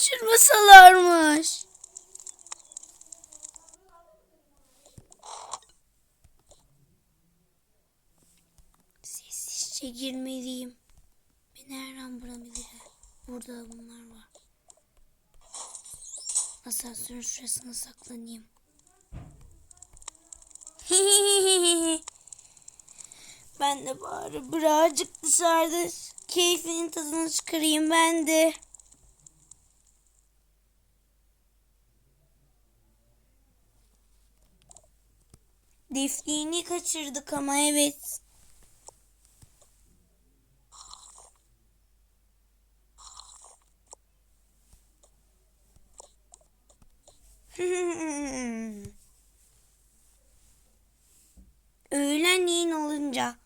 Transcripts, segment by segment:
kaçırmasalarmış. Sessizce girmeliyim. Beni her an bulabilirler. Burada bunlar var. Asansörün şurasına saklanayım. ben de bari birazcık dışarıda keyfinin tadını çıkarayım ben de. Defne'yi kaçırdık ama evet. Öğlenleyin olunca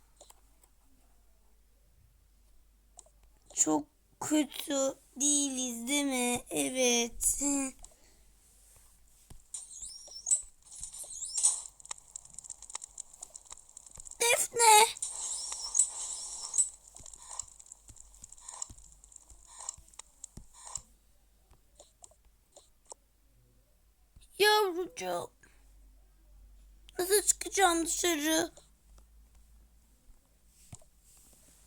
çok kötü değiliz değil mi? Evet. Yavrucuğum. Nasıl çıkacağım dışarı?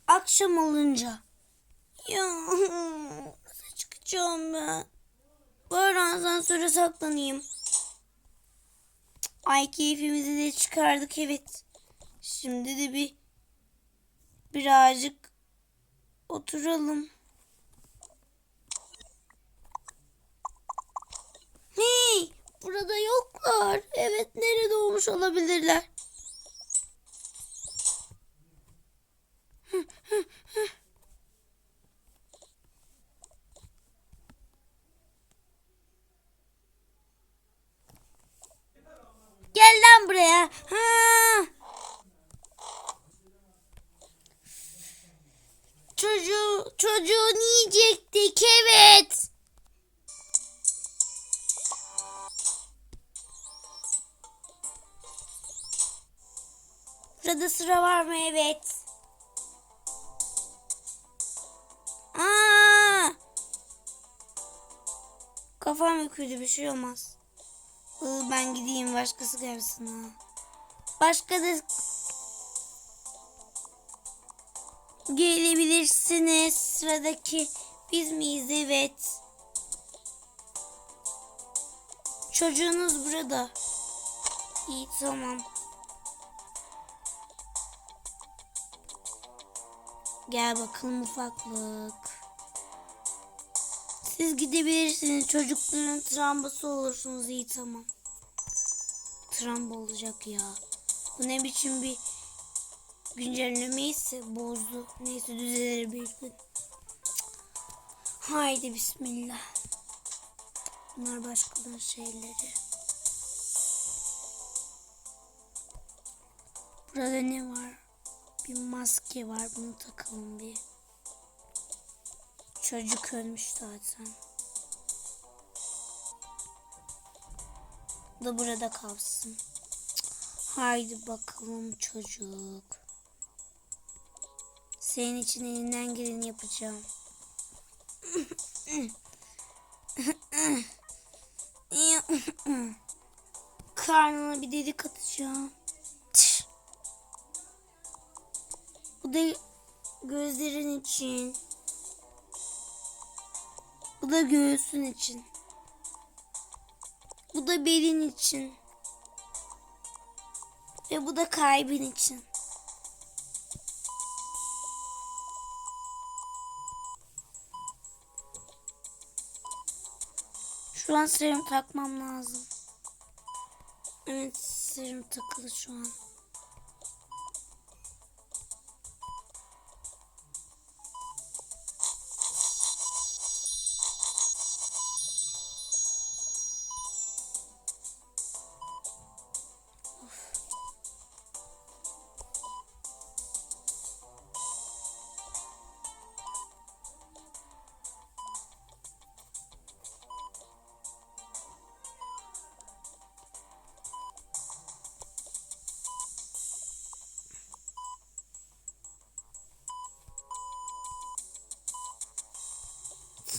Akşam olunca. Ya nasıl çıkacağım ben? Bari asansöre saklanayım. Ay keyfimizi de çıkardık evet. Şimdi de bir birazcık oturalım. Burada yoklar. Evet, nerede olmuş olabilirler? Gel lan buraya. Ha. Çocuğu, çocuğu yiyecektik evet. Burada sıra var mı? Evet. Aa! Kafam yüküldü bir şey olmaz. Iı, ben gideyim başkası gelsin ha. Başka da gelebilirsiniz. Sıradaki biz miyiz? Evet. Çocuğunuz burada. İyi tamam. Gel bakalım ufaklık. Siz gidebilirsiniz. Çocukların travması olursunuz. iyi tamam. Travma olacak ya. Bu ne biçim bir güncelleme ise bozdu. Neyse düzelir bir gün. Haydi bismillah. Bunlar başkalarının şeyleri. Burada ne var? Bir maske var. Bunu takalım bir. Çocuk ölmüş zaten. Da burada kalsın. Haydi bakalım çocuk. Senin için elinden geleni yapacağım. Karnına bir delik atacağım. Bu da gözlerin için. Bu da göğsün için. Bu da belin için. Ve bu da kalbin için. Şu an serum takmam lazım. Evet serum takılı şu an.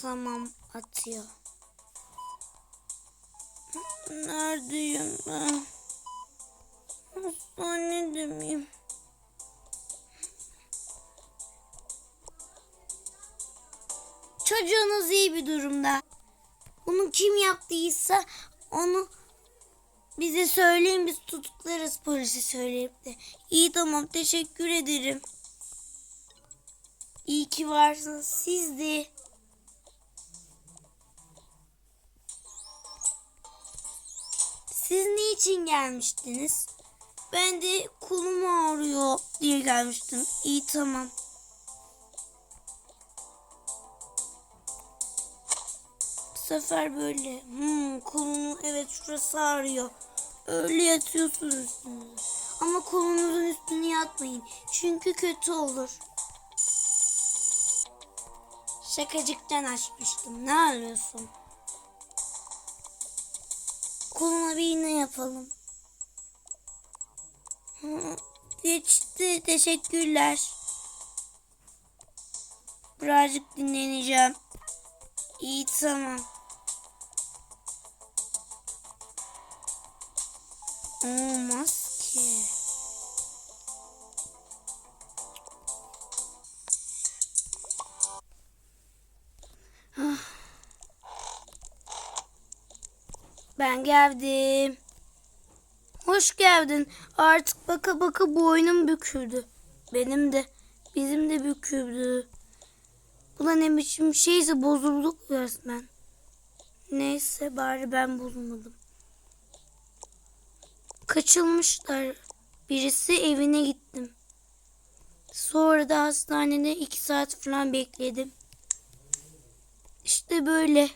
Tamam atıyor. Neredeyim ben? Hastanede miyim? Çocuğunuz iyi bir durumda. Bunu kim yaptıysa onu bize söyleyin biz tutuklarız polise söyleyip de. İyi tamam teşekkür ederim. İyi ki varsınız siz de. Siz niçin gelmiştiniz? Ben de kolum ağrıyor diye gelmiştim. İyi tamam. Bu sefer böyle. Hmm, kolunu evet şurası ağrıyor. Öyle yatıyorsunuz üstünüze. Ama kolunuzun üstüne yatmayın. Çünkü kötü olur. Şakacıktan açmıştım. Ne arıyorsun? Koluna bir iğne yapalım. Geçti. Teşekkürler. Birazcık dinleneceğim. İyi tamam. Olmaz ki. Ben geldim. Hoş geldin. Artık baka baka boynum büküldü. Benim de. Bizim de büküldü. Ulan ne biçim şeyse bozulduk resmen. Neyse bari ben bozulmadım. Kaçılmışlar. Birisi evine gittim. Sonra da hastanede iki saat falan bekledim. İşte böyle.